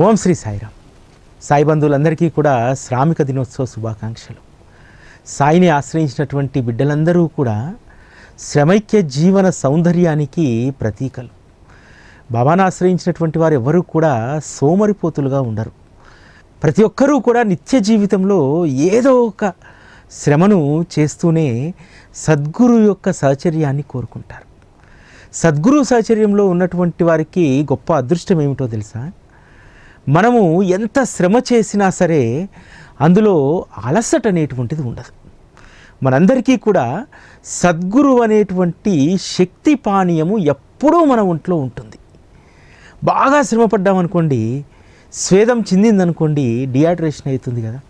ఓం శ్రీ సాయిరామ్. సాయి బంధువులందరికీ కూడా శ్రామిక దినోత్సవ శుభాకాంక్షలు. సాయిని ఆశ్రయించినటువంటి బిడ్డలందరూ కూడా శ్రమైక్య జీవన సౌందర్యానికి ప్రతీకలు. బాబాను ఆశ్రయించినటువంటి వారు ఎవరూ కూడా సోమరిపోతులుగా ఉండరు. ప్రతి ఒక్కరూ కూడా నిత్య జీవితంలో ఏదో ఒక శ్రమను చేస్తూనే సద్గురు యొక్క సహచర్యాన్ని కోరుకుంటారు. సద్గురు సహచర్యంలో ఉన్నటువంటి వారికి గొప్ప అదృష్టం ఏమిటో తెలుసా? మనము ఎంత శ్రమ చేసినా సరే అందులో అలసట అనేటువంటిది ఉండదు. మనందరికీ కూడా సద్గురు అనేటువంటి శక్తి పానీయము ఎప్పుడూ మన ఒంట్లో ఉంటుంది. బాగా శ్రమపడ్డామనుకోండి స్వేదం చిందిందనుకోండి డిహైడ్రేషన్ అవుతుంది కదా.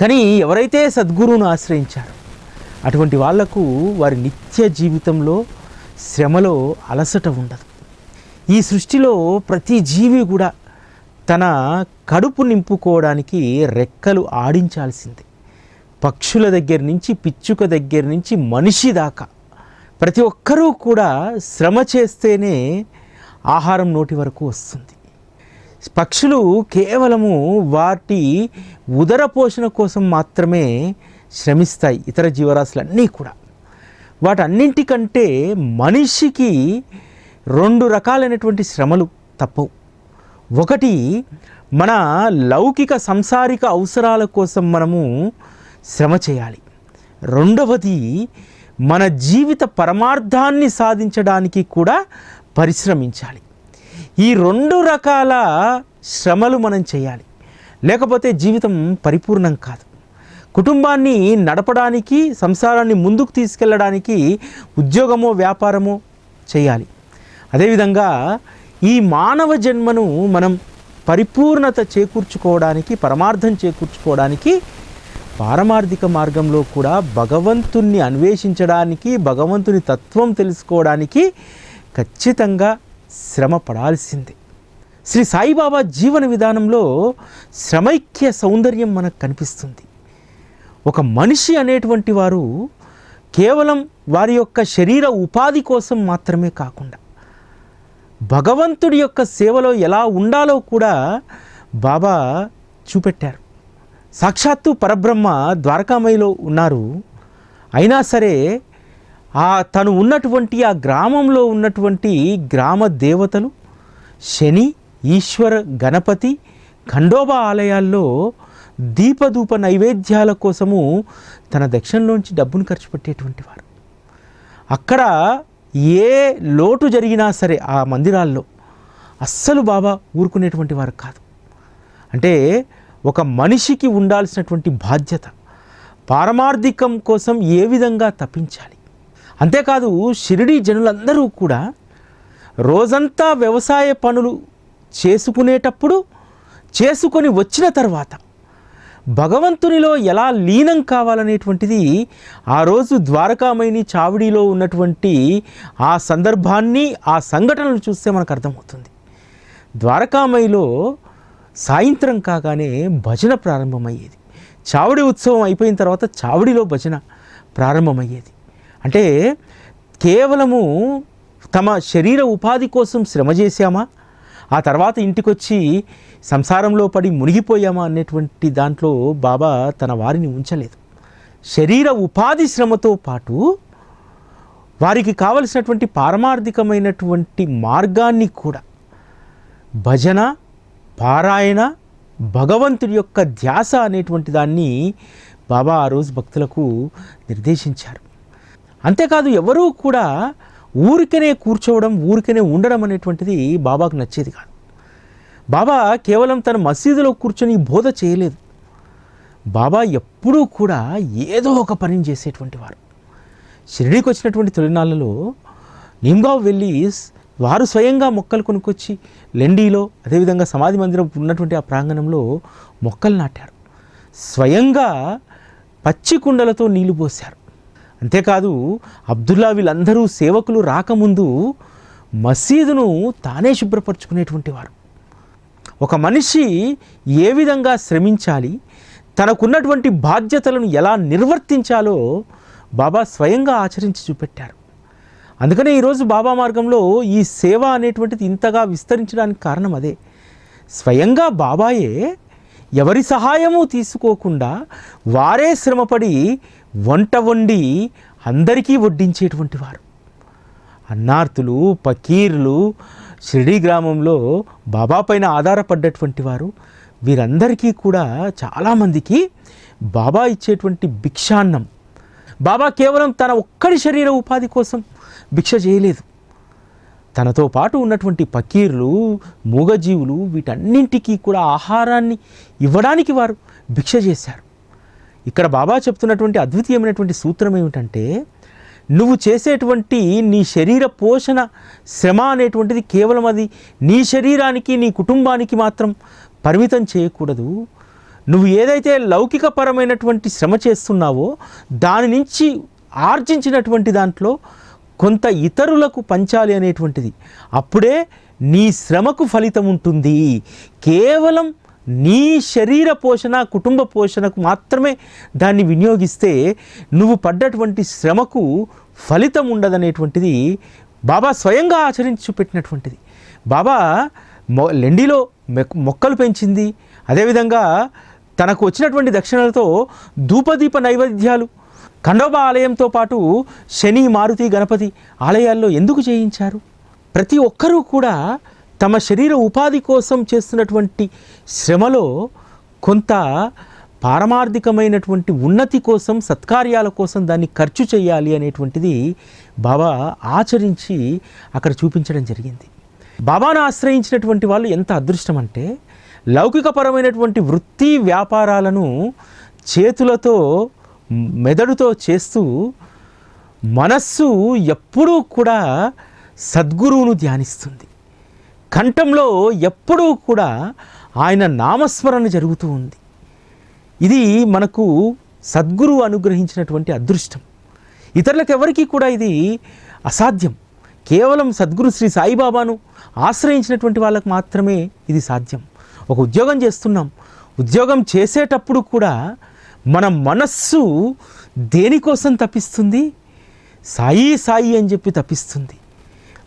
కానీ ఎవరైతే సద్గురువును ఆశ్రయించారో అటువంటి వాళ్ళకు వారి నిత్య జీవితంలో శ్రమలో అలసట ఉండదు. ఈ సృష్టిలో ప్రతి జీవి కూడా తన కడుపు నింపుకోవడానికి రెక్కలు ఆడించాల్సిందే. పక్షుల దగ్గర నుంచి పిచ్చుక దగ్గర నుంచి మనిషి దాకా. ప్రతి ఒక్కరూ కూడా శ్రమ చేస్తేనే ఆహారం నోటి వరకు వస్తుంది. పక్షులు కేవలము వాటి ఉదర పోషణ కోసం మాత్రమే శ్రమిస్తాయి ఇతర జీవరాశులన్నీ కూడా. వాటన్నింటికంటే మనిషికి రెండు రకాలైనటువంటి శ్రమలు తప్పవు. ఒకటి మన లౌకిక సంసారిక అవసరాల కోసం మనము శ్రమ చేయాలి. రెండవది మన జీవిత పరమార్థాన్ని సాధించడానికి కూడా పరిశ్రమించాలి. ఈ రెండు రకాల శ్రమలు మనం చేయాలి. లేకపోతే జీవితం పరిపూర్ణం కాదు. కుటుంబాన్ని నడపడానికి సంసారాన్ని ముందుకు తీసుకెళ్ళడానికి ఉద్యోగమో వ్యాపారమో చేయాలి. అదేవిధంగా ఈ మానవ జన్మను మనం పరిపూర్ణత చేకూర్చుకోవడానికి పరమార్థం చేకూర్చుకోవడానికి పారమార్థిక మార్గంలో కూడా భగవంతుణ్ణి అన్వేషించడానికి భగవంతుని తత్వం తెలుసుకోవడానికి ఖచ్చితంగా శ్రమ పడాల్సిందే. శ్రీ సాయిబాబా జీవన విధానంలో శ్రమైక్య సౌందర్యం మనకు కనిపిస్తుంది. ఒక మనిషి అనేటువంటి వారు కేవలం వారి యొక్క శరీర ఉపాధి కోసం మాత్రమే కాకుండా భగవంతుడి యొక్క సేవలో ఎలా ఉండాలో కూడా బాబా చూపెట్టారు. సాక్షాత్తు పరబ్రహ్మ ద్వారకామయిలో ఉన్నారు. అయినా సరే ఆ తను ఉన్నటువంటి ఆ గ్రామంలో ఉన్నటువంటి గ్రామ దేవతలు శని ఈశ్వర గణపతి ఖండోబా ఆలయాల్లో దీపధూప నైవేద్యాల కోసము తన దక్షిణలోంచి డబ్బును ఖర్చు పెట్టేటువంటి వారు. అక్కడ ఏ లోటు జరిగినా సరే ఆ మందిరాల్లో అస్సలు బాబా ఊరుకునేటువంటి వారు కాదు. అంటే ఒక మనిషికి ఉండాల్సినటువంటి బాధ్యత పారమార్థికం కోసం ఏ విధంగా తప్పించాలి. అంతేకాదు షిరిడి జనులందరూ కూడా రోజంతా వ్యవసాయ పనులు చేసుకునేటప్పుడు చేసుకొని వచ్చిన తర్వాత భగవంతునిలో ఎలా లీనం కావాలనేటువంటిది ఆ రోజు ద్వారకామయిని చావిడిలో ఉన్నటువంటి ఆ సందర్భాన్ని ఆ సంఘటనలు చూస్తే మనకు అర్థమవుతుంది. ద్వారకామయిలో సాయంత్రం కాగానే భజన ప్రారంభమయ్యేది. చావిడి ఉత్సవం అయిపోయిన తర్వాత చావిడిలో భజన ప్రారంభమయ్యేది. అంటే కేవలము తమ శరీర ఉపాధి కోసం శ్రమ చేశామా? ఆ తర్వాత ఇంటికొచ్చి సంసారంలో పడి మునిగిపోయామా అనేటువంటి దాంట్లో బాబా తన వారిని ఉంచలేదు. శరీర ఉపాధి శ్రమతో పాటు వారికి కావలసినటువంటి పారమార్థికమైనటువంటి మార్గాన్ని కూడా భజన పారాయణ భగవంతుడి యొక్క ధ్యాస అనేటువంటి దాన్ని బాబా ఆ రోజు భక్తులకు నిర్దేశించారు. అంతేకాదు ఎవరూ కూడా ఊరికనే కూర్చోవడం ఊరికనే ఉండడం అనేటువంటిది బాబాకు నచ్చేది కాదు. బాబా కేవలం తన మసీదులో కూర్చొని బోధ చేయలేదు. బాబా ఎప్పుడూ కూడా ఏదో ఒక పనిని చేసేటువంటి వారు. షిరిడీకి వచ్చినటువంటి తొలినాళ్ళలో నిమ్గావ్ వెళ్ళి వారు స్వయంగా మొక్కలు కొనుక్కొచ్చి లెండీలో అదేవిధంగా సమాధి మందిరం ఉన్నటువంటి ఆ ప్రాంగణంలో మొక్కలు నాటారు. స్వయంగా పచ్చి కుండలతో నీళ్ళు పోశారు. అంతేకాదు అబ్దుల్లా వీళ్ళందరూ సేవకులు రాకముందు మసీదును తానే శుభ్రపరచుకునేటువంటి వారు. ఒక మనిషి ఏ విధంగా శ్రమించాలి తనకున్నటువంటి బాధ్యతలను ఎలా నిర్వర్తించాలో బాబా స్వయంగా ఆచరించి చూపెట్టారు. అందుకనే ఈరోజు బాబా మార్గంలో ఈ సేవ అనేటువంటిది ఇంతగా విస్తరించడానికి కారణం అదే. స్వయంగా బాబాయే ఎవరి సహాయము తీసుకోకుండా వారే శ్రమపడి వంట వండి అందరికీ వడ్డించేటువంటి వారు. అన్నార్తులు పకీర్లు షిరిడి గ్రామంలో బాబా పైన ఆధారపడ్డటువంటి వారు వీరందరికీ కూడా చాలామందికి బాబా ఇచ్చేటువంటి భిక్షాన్నం. బాబా కేవలం తన ఒక్కడి శరీర ఉపాధి కోసం భిక్ష చేయలేదు. తనతో పాటు ఉన్నటువంటి పకీర్లు మూగజీవులు వీటన్నింటికీ కూడా ఆహారాన్ని ఇవ్వడానికి వారు భిక్ష చేశారు. ఇక్కడ బాబా చెప్తున్నటువంటి అద్వితీయమైనటువంటి సూత్రం ఏమిటంటే నువ్వు చేసేటువంటి నీ శరీర పోషణ శ్రమ అనేటువంటిది కేవలం అది నీ శరీరానికి నీ కుటుంబానికి మాత్రం పరిమితం చేయకూడదు. నువ్వు ఏదైతే లౌకికపరమైనటువంటి శ్రమ చేస్తున్నావో దాని నుంచి ఆర్జించినటువంటి దాంట్లో కొంత ఇతరులకు పంచాలి అనేటువంటిది. అప్పుడే నీ శ్రమకు ఫలితం ఉంటుంది. కేవలం నీ శరీర పోషణ కుటుంబ పోషణకు మాత్రమే దాన్ని వినియోగిస్తే నువ్వు పడ్డటువంటి శ్రమకు ఫలితం ఉండదనేటువంటిది బాబా స్వయంగా ఆచరించి చూపెట్టినటువంటిది బాబా మొ లెండిలో మొక్కలు పెంచింది. అదేవిధంగా తనకు వచ్చినటువంటి దక్షిణలతో ధూపదీప నైవేద్యాలు ఖండోబా ఆలయంతో పాటు శని మారుతి గణపతి ఆలయాల్లో ఎందుకు చేయించారు ప్రతి ఒక్కరూ కూడా తమ శరీర ఉపాధి కోసం చేస్తున్నటువంటి శ్రమలో కొంత పారమార్థికమైనటువంటి ఉన్నతి కోసం సత్కార్యాల కోసం దాన్ని ఖర్చు చేయాలి అనేటువంటిది బాబా ఆచరించి అక్కడ చూపించడం జరిగింది. బాబాను ఆశ్రయించినటువంటి వాళ్ళు ఎంత అదృష్టం అంటే లౌకికపరమైనటువంటి వృత్తి వ్యాపారాలను చేతులతో మెదడుతో చేస్తూ మనస్సు ఎప్పుడూ కూడా సద్గురువును ధ్యానిస్తుంది. కంఠంలో ఎప్పుడూ కూడా ఆయన నామస్మరణ జరుగుతూ ఉంది. ఇది మనకు సద్గురువు అనుగ్రహించినటువంటి అదృష్టం. ఇతరులకు ఎవరికీ కూడా ఇది అసాధ్యం. కేవలం సద్గురు శ్రీ సాయిబాబాను ఆశ్రయించినటువంటి వాళ్ళకు మాత్రమే ఇది సాధ్యం. ఒక ఉద్యోగం చేస్తున్నాం. ఉద్యోగం చేసేటప్పుడు కూడా మన మనస్సు దేనికోసం తప్పిస్తుంది? సాయి సాయి అని చెప్పి తప్పిస్తుంది.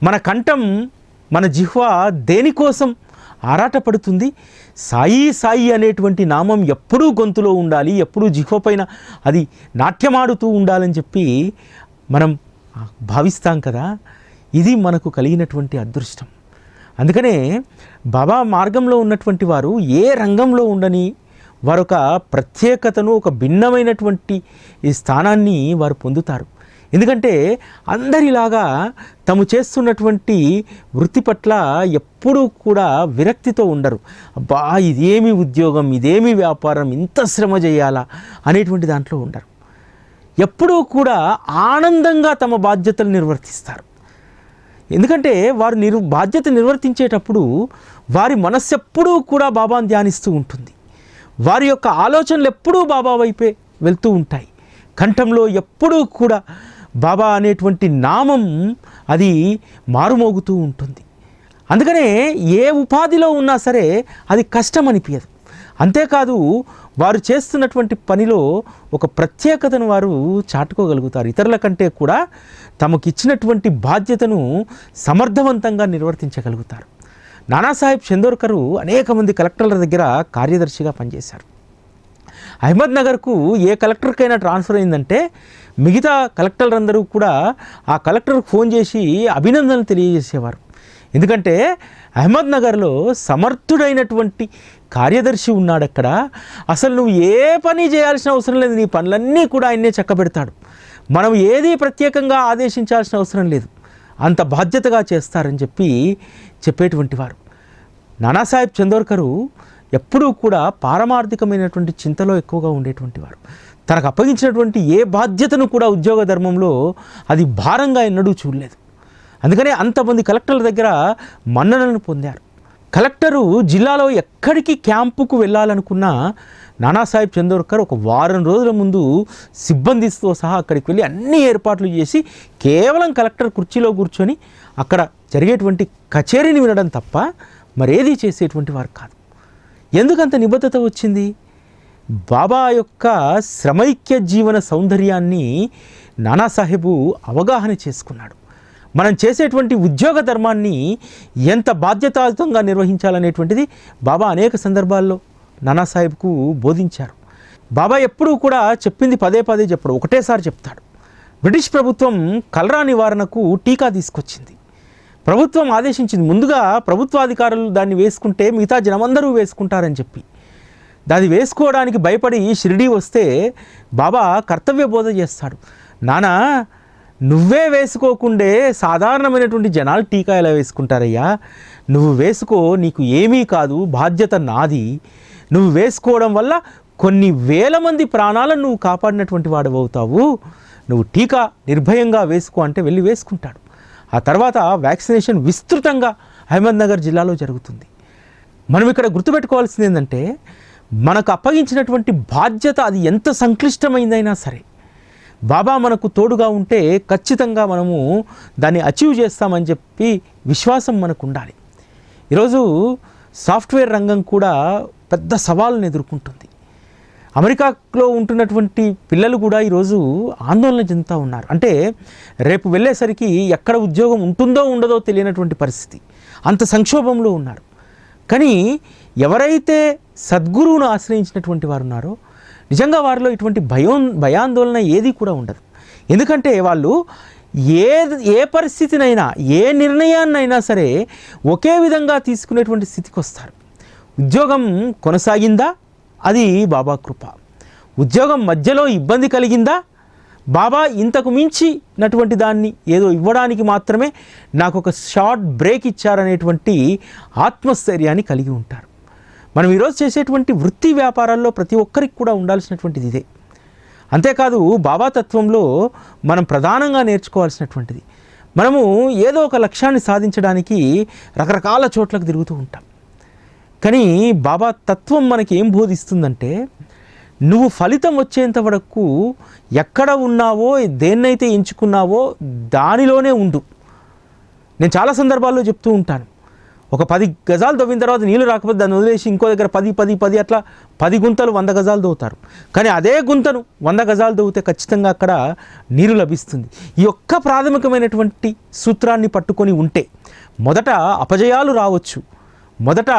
మన కంఠం మన జిహ్వ దేనికోసం ఆరాటపడుతుంది? సాయి సాయి అనేటువంటి నామం ఎప్పుడూ గొంతులో ఉండాలి ఎప్పుడూ జిహ్వ పైన అది నాట్యమాడుతూ ఉండాలని చెప్పి మనం భావిస్తాం కదా? ఇది మనకు కలిగినటువంటి అదృష్టం. అందుకనే బాబా మార్గంలో ఉన్నటువంటి వారు ఏ రంగంలో ఉండని వారొక ప్రత్యేకతను ఒక భిన్నమైనటువంటి ఈ స్థానాన్ని వారు పొందుతారు. ఎందుకంటే అందరిలాగా తాము చేస్తున్నటువంటి వృత్తి పట్ల ఎప్పుడూ కూడా విరక్తితో ఉండరు. అబ్బా ఇదేమి ఉద్యోగం ఇదేమి వ్యాపారం ఇంత శ్రమ చేయాలా అనేటువంటి దాంట్లో ఉండరు. ఎప్పుడూ కూడా ఆనందంగా తమ బాధ్యతలు నిర్వర్తిస్తారు. ఎందుకంటే వారు నిర్ బాధ్యత నిర్వర్తించేటప్పుడు వారి మనస్సు ఎప్పుడూ కూడా బాబాను ధ్యానిస్తూ ఉంటుంది. వారి యొక్క ఆలోచనలు ఎప్పుడూ బాబా వైపే వెళ్తూ ఉంటాయి. కంఠంలో ఎప్పుడూ కూడా బాబా అనేటువంటి నామం అది మారుమోగుతూ ఉంటుంది. అందుకనే ఏ ఉపాధిలో ఉన్నా సరే అది కష్టం అనిపించదు అంతేకాదు వారు చేస్తున్నటువంటి పనిలో ఒక ప్రత్యేకతను వారు చాటుకోగలుగుతారు. ఇతరుల కంటే కూడా తమకిచ్చినటువంటి బాధ్యతను సమర్థవంతంగా నిర్వర్తించగలుగుతారు. నానాసాహెబ్ చందోర్కరు అనేక మంది కలెక్టర్ల దగ్గర కార్యదర్శిగా పనిచేశారు. అహ్మద్ నగర్కు ఏ కలెక్టర్కైనా ట్రాన్స్ఫర్ అయిందంటే మిగతా కలెక్టర్లందరూ కూడా ఆ కలెక్టర్కు ఫోన్ చేసి అభినందనలు తెలియజేసేవారు. ఎందుకంటే అహ్మద్నగర్లో సమర్థుడైనటువంటి కార్యదర్శి ఉన్నాడు అక్కడ అసలు నువ్వు ఏ పని చేయాల్సిన అవసరం లేదు. నీ పనులన్నీ కూడా ఆయన్నే చక్కబెడతాడు. మనం ఏది ప్రత్యేకంగా ఆదేశించాల్సిన అవసరం లేదు. అంత బాధ్యతగా చేస్తారని చెప్పి చెప్పేటువంటి వారు. నానాసాహెబ్ చందోర్కరు ఎప్పుడూ కూడా పారమార్థికమైనటువంటి చింతలో ఎక్కువగా ఉండేటువంటి వారు. తనకు అప్పగించినటువంటి ఏ బాధ్యతను కూడా ఉద్యోగ ధర్మంలో అది భారంగా ఎన్నడూ చూడలేదు. అందుకనే అంతమంది కలెక్టర్ల దగ్గర మన్ననలను పొందారు. కలెక్టరు జిల్లాలో ఎక్కడికి క్యాంపుకు వెళ్ళాలనుకున్నా నానాసాహెబ్ చందోర్కర్ ఒక వారం రోజుల ముందు సిబ్బందితో సహా అక్కడికి వెళ్ళి అన్ని ఏర్పాట్లు చేసి కేవలం కలెక్టర్ కుర్చీలో కూర్చొని అక్కడ జరిగేటువంటి కచేరీని వినడం తప్ప మరేది చేసేటువంటి వారు కాదు. ఎందుకంత నిబద్ధత వచ్చింది? బాబా యొక్క శ్రమైక్య జీవన సౌందర్యాన్ని నానాసాహెబు అవగాహన చేసుకున్నాడు. మనం చేసేటువంటి ఉద్యోగ ధర్మాన్ని ఎంత బాధ్యతాయుతంగా నిర్వహించాలనేటువంటిది బాబా అనేక సందర్భాల్లో నానాసాహెబ్కు బోధించారు. బాబా ఎప్పుడూ కూడా చెప్పింది పదే పదే చెప్పడు ఒకటేసారి చెప్తాడు. బ్రిటిష్ ప్రభుత్వం కలరా నివారణకు టీకా తీసుకొచ్చింది. ప్రభుత్వం ఆదేశించింది ముందుగా ప్రభుత్వాధికారులు దాన్ని వేసుకుంటే మిగతా జనమందరూ వేసుకుంటారని చెప్పి. దాన్ని వేసుకోవడానికి భయపడి షిరిడీ వస్తే బాబా కర్తవ్య బోధ చేస్తాడు. నానా నువ్వే వేసుకోకుండే సాధారణమైనటువంటి జనాలు టీకా ఎలా వేసుకుంటారయ్యా? నువ్వు వేసుకో నీకు ఏమీ కాదు బాధ్యత నాది. నువ్వు వేసుకోవడం వల్ల కొన్ని వేల మంది ప్రాణాలను నువ్వు కాపాడినటువంటి వాడు అవుతావు నువ్వు టీకా నిర్భయంగా వేసుకో అంటే వెళ్ళి వేసుకుంటాడు. ఆ తర్వాత వ్యాక్సినేషన్ విస్తృతంగా అహ్మద్నగర్ జిల్లాలో జరుగుతుంది. మనం ఇక్కడ గుర్తుపెట్టుకోవాల్సింది ఏంటంటే మనకు అప్పగించినటువంటి బాధ్యత అది ఎంత సంక్లిష్టమైందైనా సరే బాబా మనకు తోడుగా ఉంటే ఖచ్చితంగా మనము దాన్ని అచీవ్ చేస్తామని చెప్పి విశ్వాసం మనకు ఉండాలి. ఈరోజు సాఫ్ట్వేర్ రంగం కూడా పెద్ద సవాళ్ళను ఎదుర్కొంటుంది. అమెరికాలో ఉంటున్నటువంటి పిల్లలు కూడా ఈరోజు ఆందోళన చెందుతూ ఉన్నారు. అంటే రేపు వెళ్ళేసరికి ఎక్కడ ఉద్యోగం ఉంటుందో ఉండదో తెలియనటువంటి పరిస్థితి. అంత సంక్షోభంలో ఉన్నారు. కానీ ఎవరైతే సద్గురువును ఆశ్రయించినటువంటి వారు ఉన్నారో నిజంగా వారిలో ఇటువంటి భయం భయాందోళన ఏది కూడా ఉండదు. ఎందుకంటే వాళ్ళు ఏ ఏ పరిస్థితినైనా ఏ నిర్ణయాన్నైనా సరే ఒకే విధంగా తీసుకునేటువంటి స్థితికి వస్తారు ఉద్యోగం కొనసాగిందా? అది బాబా కృప. ఉద్యోగం మధ్యలో ఇబ్బంది కలిగిందా? బాబా ఇంతకు మించినటువంటి దాన్ని ఏదో ఇవ్వడానికి మాత్రమే నాకు ఒక షార్ట్ బ్రేక్ ఇచ్చారనేటువంటి ఆత్మస్థైర్యాన్ని కలిగి ఉంటారు. మనం ఈరోజు చేసేటువంటి వృత్తి వ్యాపారాల్లో ప్రతి ఒక్కరికి కూడా ఉండాల్సినటువంటిది ఇదే. అంతేకాదు బాబా తత్వంలో మనం ప్రధానంగా నేర్చుకోవాల్సినటువంటిది. మనము ఏదో ఒక లక్ష్యాన్ని సాధించడానికి రకరకాల చోట్లకు తిరుగుతూ ఉంటాం. కానీ బాబా తత్వం మనకి ఏం బోధిస్తుందంటే నువ్వు ఫలితం వచ్చేంత వరకు ఎక్కడ ఉన్నావో దేన్నైతే ఎంచుకున్నావో దానిలోనే ఉండు. నేను చాలా సందర్భాల్లో చెప్తూ ఉంటాను. ఒక పది గజాలు తవ్విన తర్వాత నీళ్ళు రాకపోతే దాన్ని వదిలేసి ఇంకో దగ్గర పది పది పది అట్లా పది గుంతలు వంద గజాలు దవ్వుతారు కానీ అదే గుంతను వంద గజాలు దవ్వితే ఖచ్చితంగా అక్కడ నీరు లభిస్తుంది. ఈ ఒక్క ప్రాథమికమైనటువంటి సూత్రాన్ని పట్టుకొని ఉంటే మొదట అపజయాలు రావచ్చు. మొదట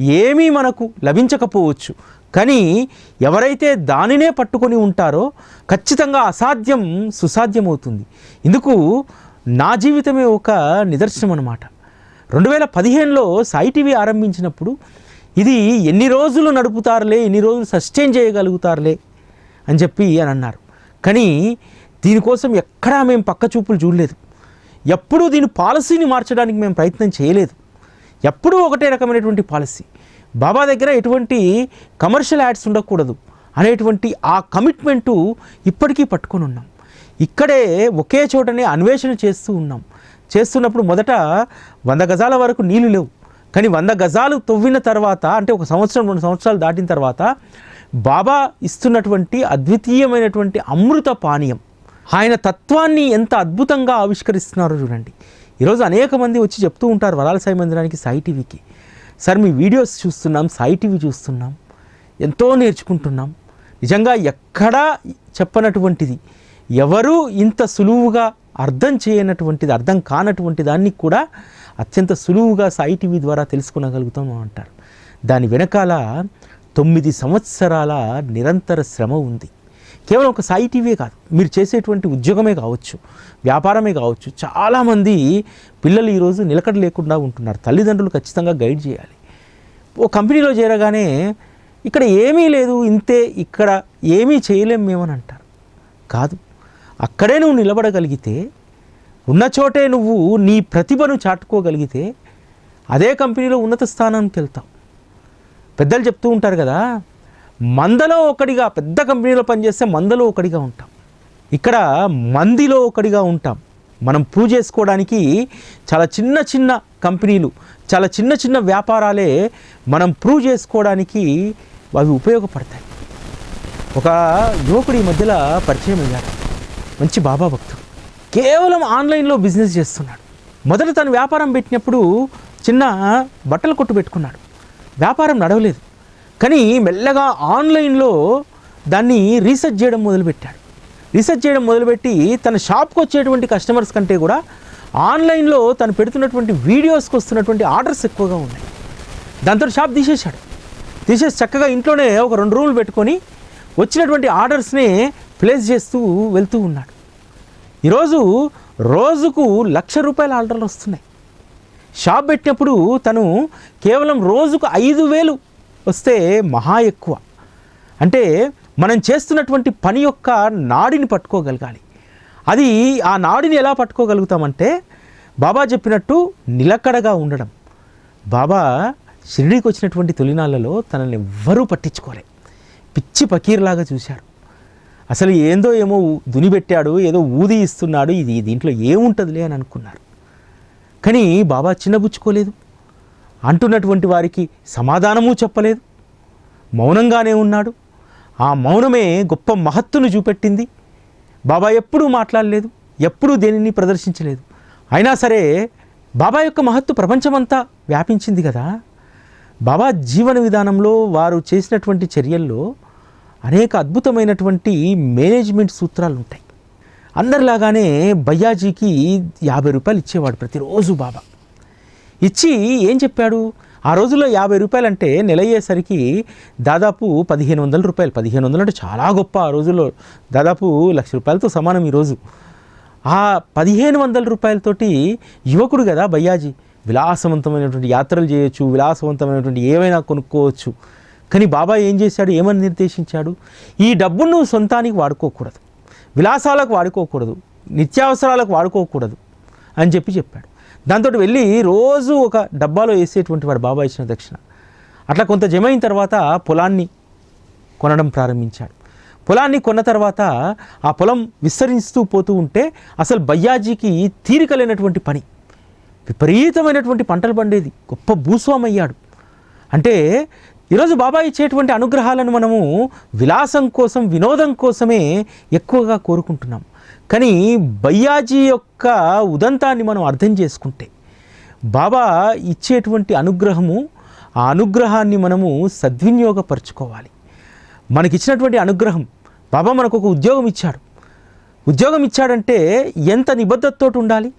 ఏమీ మనకు లభించకపోవచ్చు. కానీ ఎవరైతే దానినే పట్టుకొని ఉంటారో ఖచ్చితంగా అసాధ్యం సుసాధ్యమవుతుంది. ఇందుకు నా జీవితమే ఒక నిదర్శనం అనమాట రెండు వేల పదిహేనులో సాయి టీవీ ఆరంభించినప్పుడు ఇది ఎన్ని రోజులు నడుపుతారులే ఎన్ని రోజులు సస్టైన్ చేయగలుగుతారులే అని చెప్పి అని అన్నారు. కానీ దీనికోసం ఎక్కడా మేము పక్క చూపులు చూడలేదు. ఎప్పుడూ దీని పాలసీని మార్చడానికి మేము ప్రయత్నం చేయలేదు. ఎప్పుడూ ఒకటే రకమైనటువంటి పాలసీ. బాబా దగ్గర ఎటువంటి కమర్షియల్ యాడ్స్ ఉండకూడదు అనేటువంటి ఆ కమిట్మెంటు ఇప్పటికీ పట్టుకొని ఉన్నాం. ఇక్కడే ఒకే చోటనే అన్వేషణ చేస్తూ ఉన్నాం. చేస్తున్నప్పుడు మొదట వంద గజాల వరకు నీళ్ళు లేవు. కానీ వంద గజాలు తవ్విన తర్వాత అంటే ఒక సంవత్సరం రెండు సంవత్సరాలు దాటిన తర్వాత బాబా ఇస్తున్నటువంటి అద్వితీయమైనటువంటి అమృత పానీయం ఆయన తత్వాన్ని ఎంత అద్భుతంగా ఆవిష్కరిస్తున్నారో చూడండి. ఈరోజు అనేక మంది వచ్చి చెప్తూ ఉంటారు వరాల సాయి మందిరానికి సాయి టీవీకి. సార్ మీ వీడియోస్ చూస్తున్నాం సాయి టీవీ చూస్తున్నాం ఎంతో నేర్చుకుంటున్నాం. నిజంగా ఎక్కడా చెప్పనటువంటిది ఎవరు ఇంత సులువుగా అర్థం చేయనటువంటిది అర్థం కానటువంటి దాన్ని కూడా అత్యంత సులువుగా సాయి టీవీ ద్వారా తెలుసుకునగలుగుతాం అంటారు. దాని వెనకాల తొమ్మిది సంవత్సరాల నిరంతర శ్రమ ఉంది. కేవలం ఒక సాయి టీవీ కాదు. మీరు చేసేటువంటి ఉద్యోగమే కావచ్చు వ్యాపారమే కావచ్చు చాలామంది పిల్లలు ఈరోజు నిలకడ లేకుండా ఉంటున్నారు. తల్లిదండ్రులు ఖచ్చితంగా గైడ్ చేయాలి. ఓ కంపెనీలో చేరగానే ఇక్కడ ఏమీ లేదు ఇంతే ఇక్కడ ఏమీ చేయలేం మేమని అంటారు. కాదు. అక్కడే నువ్వు నిలబడగలిగితే ఉన్న చోటే నువ్వు నీ ప్రతిభను చాటుకోగలిగితే అదే కంపెనీలో ఉన్నత స్థానానికి వెళ్తావు. పెద్దలు చెప్తూ ఉంటారు కదా మందలో ఒకడిగా పెద్ద కంపెనీలో పనిచేస్తే మందలో ఒకడిగా ఉంటాం. ఇక్కడ మందిలో ఒకటిగా ఉంటాం. మనం ప్రూవ్ చేసుకోవడానికి చాలా చిన్న చిన్న కంపెనీలు చాలా చిన్న చిన్న వ్యాపారాలే మనం ప్రూవ్ చేసుకోవడానికి అవి ఉపయోగపడతాయి. ఒక యువకుడు ఈ మధ్యలో పరిచయం అయ్యాడు. మంచి బాబా భక్తుడు. కేవలం ఆన్లైన్లో బిజినెస్ చేస్తున్నాడు. మొదట తను వ్యాపారం పెట్టినప్పుడు చిన్న బట్టల కొట్టు పెట్టుకున్నాడు. వ్యాపారం నడవలేదు. కానీ మెల్లగా ఆన్లైన్లో దాన్ని రీసెర్చ్ చేయడం మొదలుపెట్టాడు. రీసెర్చ్ చేయడం మొదలుపెట్టి తన షాప్కి వచ్చేటువంటి కస్టమర్స్ కంటే కూడా ఆన్లైన్లో తను పెడుతున్నటువంటి వీడియోస్కి వస్తున్నటువంటి ఆర్డర్స్ ఎక్కువగా ఉన్నాయి. దాంతో షాప్ తీసేశాడు. తీసేసి చక్కగా ఇంట్లోనే ఒక రెండు రూములు పెట్టుకొని వచ్చినటువంటి ఆర్డర్స్ని ప్లేస్ చేస్తూ వెళ్తూ ఉన్నాడు. ఈరోజు రోజుకు లక్ష రూపాయల ఆర్డర్లు వస్తున్నాయి. షాప్ పెట్టినప్పుడు తను కేవలం రోజుకు ఐదు వేలు వస్తే మహా ఎక్కువ. అంటే మనం చేస్తున్నటువంటి పని యొక్క నాడిని పట్టుకోగలగాలి. అది ఆ నాడిని ఎలా పట్టుకోగలుగుతామంటే బాబా చెప్పినట్టు నిలకడగా ఉండడం. బాబా షిరిడీకి వచ్చినటువంటి తొలినాళ్ళలో తనని ఎవ్వరూ పట్టించుకోలే. పిచ్చి పకీర్లాగా చూశారు. అసలు ఏందో ఏమో దునిపెట్టాడు ఏదో ఊది ఇస్తున్నాడు ఇది దీంట్లో ఏముంటుందిలే అని అనుకున్నారు. కానీ బాబా చిన్నబుచ్చుకోలేదు. అంటున్నటువంటి వారికి సమాధానము చెప్పలేదు. మౌనంగానే ఉన్నాడు. ఆ మౌనమే గొప్ప మహత్తును చూపెట్టింది. బాబా ఎప్పుడూ మాట్లాడలేదు ఎప్పుడూ దేనిని ప్రదర్శించలేదు. అయినా సరే బాబా యొక్క మహత్తు ప్రపంచమంతా వ్యాపించింది కదా. బాబా జీవన విధానంలో వారు చేసినటువంటి చర్యల్లో అనేక అద్భుతమైనటువంటి మేనేజ్మెంట్ సూత్రాలు ఉంటాయి అందరిలాగానే బయ్యాజీకి యాభై రూపాయలు ఇచ్చేవాడు ప్రతిరోజు బాబా. ఇచ్చి ఏం చెప్పాడు? ఆ రోజుల్లో యాభై రూపాయలు అంటే నెల అయ్యేసరికి దాదాపు పదిహేను వందల రూపాయలు. పదిహేను వందలు అంటే చాలా గొప్ప ఆ రోజుల్లో. దాదాపు లక్ష రూపాయలతో సమానం ఈరోజు ఆ పదిహేను వందల రూపాయలతోటి యువకుడు కదా బయ్యాజీ విలాసవంతమైనటువంటి యాత్రలు చేయొచ్చు విలాసవంతమైనటువంటి ఏవైనా కొనుక్కోవచ్చు. కానీ బాబా ఏం చేశాడు? ఏమని నిర్దేశించాడు? ఈ డబ్బును నువ్వు సొంతానికి వాడుకోకూడదు. విలాసాలకు వాడుకోకూడదు. నిత్యావసరాలకు వాడుకోకూడదు అని చెప్పి చెప్పాడు. దాంతో వెళ్ళి రోజు ఒక డబ్బాలో వేసేటువంటి వాడు బాబా ఇచ్చిన దక్షిణ. అట్లా కొంత జమ అయిన తర్వాత పొలాన్ని కొనడం ప్రారంభించాడు. పొలాన్ని కొన్న తర్వాత ఆ పొలం విస్తరిస్తూ పోతూ ఉంటే అసలు బయ్యాజీకి తీరిక లేనటువంటి పని. విపరీతమైనటువంటి పంటలు పండేది. గొప్ప భూస్వామయ్యాడు. అంటే ఈరోజు బాబా ఇచ్చేటువంటి అనుగ్రహాలను మనము విలాసం కోసం వినోదం కోసమే ఎక్కువగా కోరుకుంటున్నాం. కానీ బయ్యాజీ యొక్క ఉదంతాన్ని మనం అర్థం చేసుకుంటే బాబా ఇచ్చేటువంటి అనుగ్రహము ఆ అనుగ్రహాన్ని మనము సద్వినియోగపరచుకోవాలి. మనకిచ్చినటువంటి అనుగ్రహం బాబా మనకు ఒక ఉద్యోగం ఇచ్చాడు. ఉద్యోగం ఇచ్చాడంటే ఎంత నిబద్ధతతో ఉండాలి?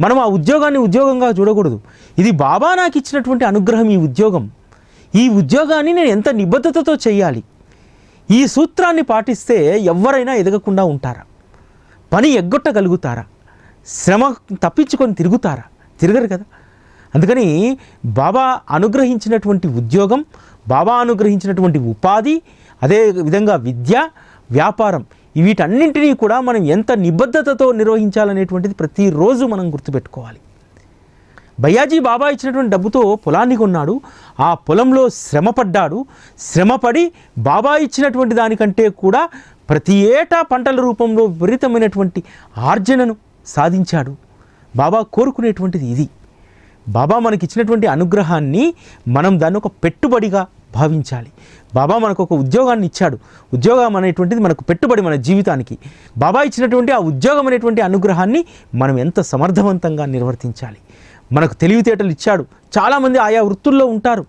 మనం ఆ ఉద్యోగాన్ని ఉద్యోగంగా చూడకూడదు. ఇది బాబా నాకు ఇచ్చినటువంటి అనుగ్రహం ఈ ఉద్యోగం. ఈ ఉద్యోగాన్ని నేను ఎంత నిబద్ధతతో చేయాలి? ఈ సూత్రాన్ని పాటిస్తే ఎవరైనా ఎదగకుండా ఉంటారా? పని ఎగ్గొట్టగలుగుతారా? శ్రమ తప్పించుకొని తిరుగుతారా? తిరగరు కదా. అందుకని బాబా అనుగ్రహించినటువంటి ఉద్యోగం బాబా అనుగ్రహించినటువంటి ఉపాధి అదే విధంగా విద్య వ్యాపారం వీటన్నింటినీ కూడా మనం ఎంత నిబద్ధతతో నిర్వహించాలనేటువంటిది ప్రతిరోజు మనం గుర్తుపెట్టుకోవాలి. బయ్యాజీ బాబా ఇచ్చినటువంటి డబ్బుతో పొలాన్ని కొన్నాడు. ఆ పొలంలో శ్రమపడ్డాడు. శ్రమపడి బాబా ఇచ్చినటువంటి దానికంటే కూడా ప్రతి ఏటా పంటల రూపంలో విపరీతమైనటువంటి ఆర్జనను సాధించాడు. బాబా కోరుకునేటువంటిది ఇది. బాబా మనకి ఇచ్చినటువంటి అనుగ్రహాన్ని మనం దాన్ని ఒక పెట్టుబడిగా భావించాలి. బాబా మనకు ఒక ఉద్యోగాన్ని ఇచ్చాడు. ఉద్యోగం అనేటువంటిది మనకు పెట్టుబడి మన జీవితానికి. బాబా ఇచ్చినటువంటి ఆ ఉద్యోగం అనేటువంటి అనుగ్రహాన్ని మనం ఎంత సమర్థవంతంగా నిర్వర్తించాలి. మనకు తెలివితేటలు ఇచ్చాడు. చాలామంది ఆయా వృత్తుల్లో ఉంటారు.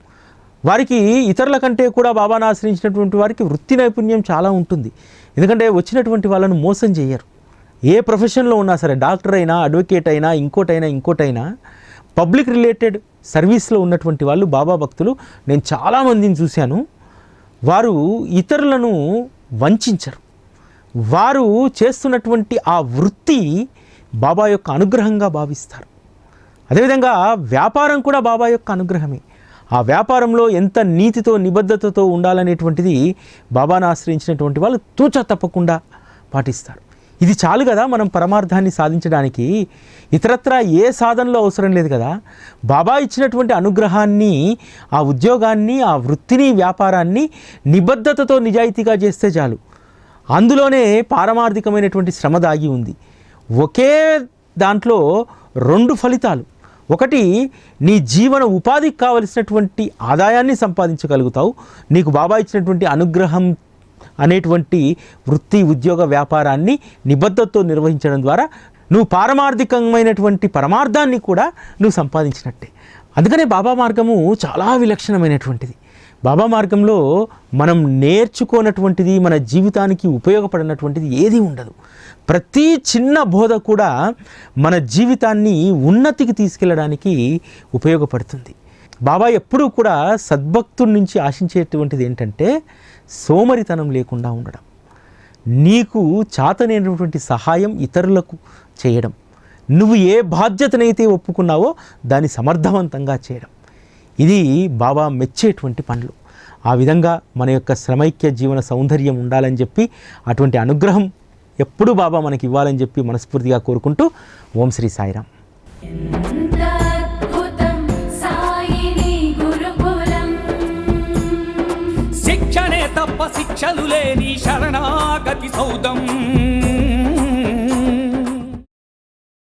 వారికి ఇతరుల కంటే కూడా బాబాను ఆశ్రయించినటువంటి వారికి వృత్తి నైపుణ్యం చాలా ఉంటుంది. ఎందుకంటే వచ్చినటువంటి వాళ్ళను మోసం చేయరు. ఏ ప్రొఫెషన్లో ఉన్నా సరే డాక్టర్ అయినా అడ్వకేట్ అయినా ఇంకోటైనా ఇంకోటైనా పబ్లిక్ రిలేటెడ్ సర్వీస్లో ఉన్నటువంటి వాళ్ళు బాబా భక్తులు నేను చాలామందిని చూశాను. వారు ఇతరులను వంచరు. వారు చేస్తున్నటువంటి ఆ వృత్తి బాబా యొక్క అనుగ్రహంగా భావిస్తారు. అదేవిధంగా వ్యాపారం కూడా బాబా యొక్క అనుగ్రహమే. ఆ వ్యాపారంలో ఎంత నీతితో నిబద్ధతతో ఉండాలనేటువంటిది బాబాను ఆశ్రయించినటువంటి వాళ్ళు తూచ తప్పకుండా పాటిస్తారు. ఇది చాలు కదా మనం పరమార్థాన్ని సాధించడానికి. ఇతరత్రా ఏ సాధనలో అవసరం లేదు కదా. బాబా ఇచ్చినటువంటి అనుగ్రహాన్ని ఆ ఉద్యోగాన్ని ఆ వృత్తిని వ్యాపారాన్ని నిబద్ధతతో నిజాయితీగా చేస్తే చాలు. అందులోనే పారమార్థికమైనటువంటి శ్రమ దాగి ఉంది. ఒకే దాంట్లో రెండు ఫలితాలు. ఒకటి నీ జీవన ఉపాధికి కావలసినటువంటి ఆదాయాన్ని సంపాదించగలుగుతావు. నీకు బాబా ఇచ్చినటువంటి అనుగ్రహం అనేటువంటి వృత్తి ఉద్యోగ వ్యాపారాన్ని నిబద్ధతతో నిర్వహించడం ద్వారా నువ్వు పారమార్థికమైనటువంటి పరమార్థాన్ని కూడా నువ్వు సంపాదించినట్టే. అందుకనే బాబా మార్గము చాలా విలక్షణమైనటువంటిది. బాబా మార్గంలో మనం నేర్చుకోనటువంటిది మన జీవితానికి ఉపయోగపడినటువంటిది ఏది ఉండదు. ప్రతి చిన్న బోధ కూడా మన జీవితాన్ని ఉన్నతికి తీసుకెళ్ళడానికి ఉపయోగపడుతుంది. బాబా ఎప్పుడూ కూడా సద్భక్తుడి నుంచి ఆశించేటువంటిది ఏంటంటే సోమరితనం లేకుండా ఉండడం. నీకు చాతనైనటువంటి సహాయం ఇతరులకు చేయడం. నువ్వు ఏ బాధ్యతనైతే ఒప్పుకున్నావో దాన్ని సమర్థవంతంగా చేయడం. ఇది బాబా మెచ్చేటువంటి పనులు. ఆ విధంగా మన యొక్క శ్రమైక్య జీవన సౌందర్యం ఉండాలని చెప్పి అటువంటి అనుగ్రహం ఎప్పుడూ బాబా మనకి ఇవ్వాలని చెప్పి మనస్ఫూర్తిగా కోరుకుంటూ ఓం శ్రీ సాయిరామ్. శిక్షణే తప్ప శిక్షలు లేని శరణాగతి సౌదం.